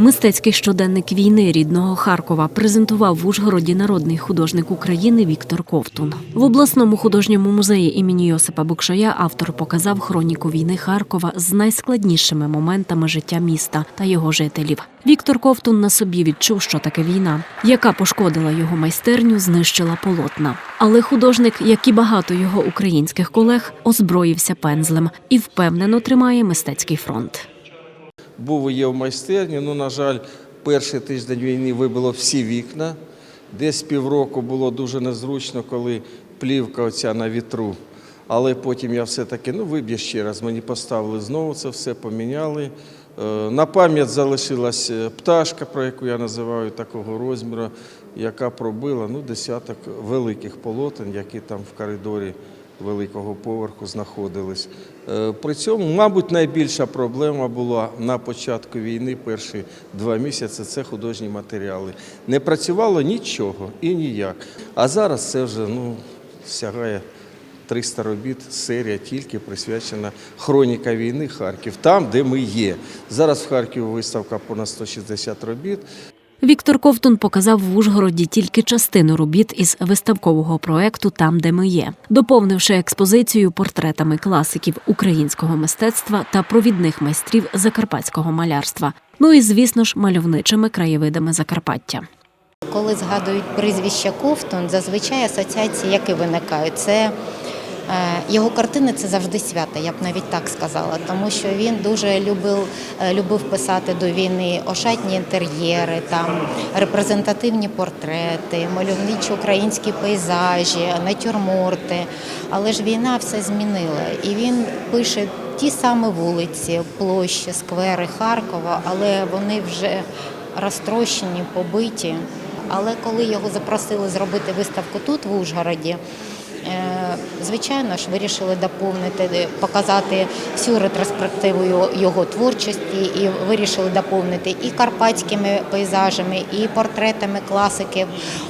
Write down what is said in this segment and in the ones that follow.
Мистецький щоденник війни рідного Харкова презентував в Ужгороді народний художник України Віктор Ковтун. В обласному художньому музеї імені Йосипа Букшая автор показав хроніку війни Харкова з найскладнішими моментами життя міста та його жителів. Віктор Ковтун на собі відчув, що таке війна, яка пошкодила його майстерню, знищила полотна. Але художник, як і багато його українських колег, озброївся пензлем і впевнено тримає мистецький фронт. Був і є в майстерні. Ну, на жаль, перший тиждень війни вибило всі вікна. Десь півроку було дуже незручно, коли плівка оця на вітру. Але потім я все-таки ну, виб'є ще раз. Мені поставили знову це все, поміняли. Е, На пам'ять залишилась е, пташка, про яку я називаю такого розміру, яка пробила ну, десяток великих полотен, які там в коридорі великого поверху знаходились. Е, При цьому, мабуть, найбільша проблема була на початку війни, перші два місяці це художні матеріали. Не працювало нічого і ніяк. А зараз це вже ну, сягає 300 робіт, серія тільки присвячена хроніка війни Харків, там, де ми є. Зараз в Харкові виставка понад 160 робіт. Віктор Ковтун показав в Ужгороді тільки частину робіт із виставкового проекту Там, де ми є, доповнивши експозицію портретами класиків українського мистецтва та провідних майстрів закарпатського малярства. Ну і звісно ж мальовничими краєвидами Закарпаття. Коли згадують прізвище Ковтун, зазвичай асоціації, які виникають, це його картини це завжди свято, я б навіть так сказала, тому що він дуже любив, е, любив писати до війни ошатні інтер'єри, там репрезентативні портрети, мальовничі українські пейзажі, натюрморти. Але ж війна все змінила, і він пише ті самі вулиці, площі, сквери Харкова, але вони вже розтрощені, побиті. Але коли його запросили зробити виставку тут, в Ужгороді, е, звичайно ж, вирішили доповнити, показати всю ретроспективу його- його творчості, і вирішили доповнити і карпатськими пейзажами, і портретами класиків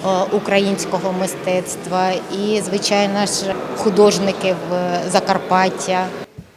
е, українського мистецтва, і, звичайно ж, художників е, Закарпаття.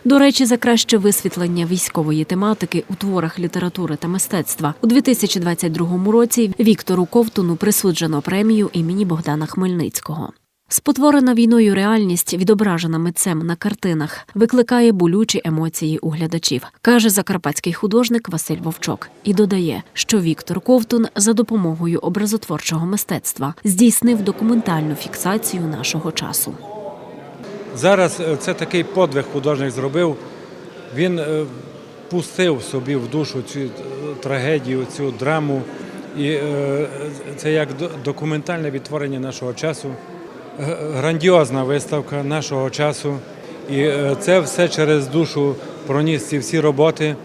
До речі, за краще висвітлення військової тематики у творах літератури та мистецтва у 2022 році Віктору Ковтуну присуджено премію імені Богдана Хмельницького. Спотворена війною реальність, відображена митцем на картинах, викликає болючі емоції у глядачів, каже закарпатський художник Василь Вовчок, і додає, що Віктор Ковтун за допомогою образотворчого мистецтва здійснив документальну фіксацію нашого часу. Зараз е, це такий подвиг художник зробив. Він е, пустив собі в душу цю е, трагедію, цю драму. І це як документальне відтворення нашого часу, грандіозна виставка нашого часу. І е, це все через душу проніс ці всі роботи.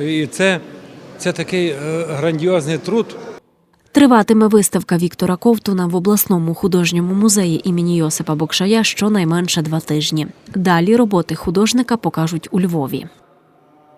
І це, це такий е, грандіозний труд. Триватиме виставка Віктора Ковтуна в обласному художньому музеї імені Йосипа Бокшая щонайменше два тижні. Далі роботи художника покажуть у Львові.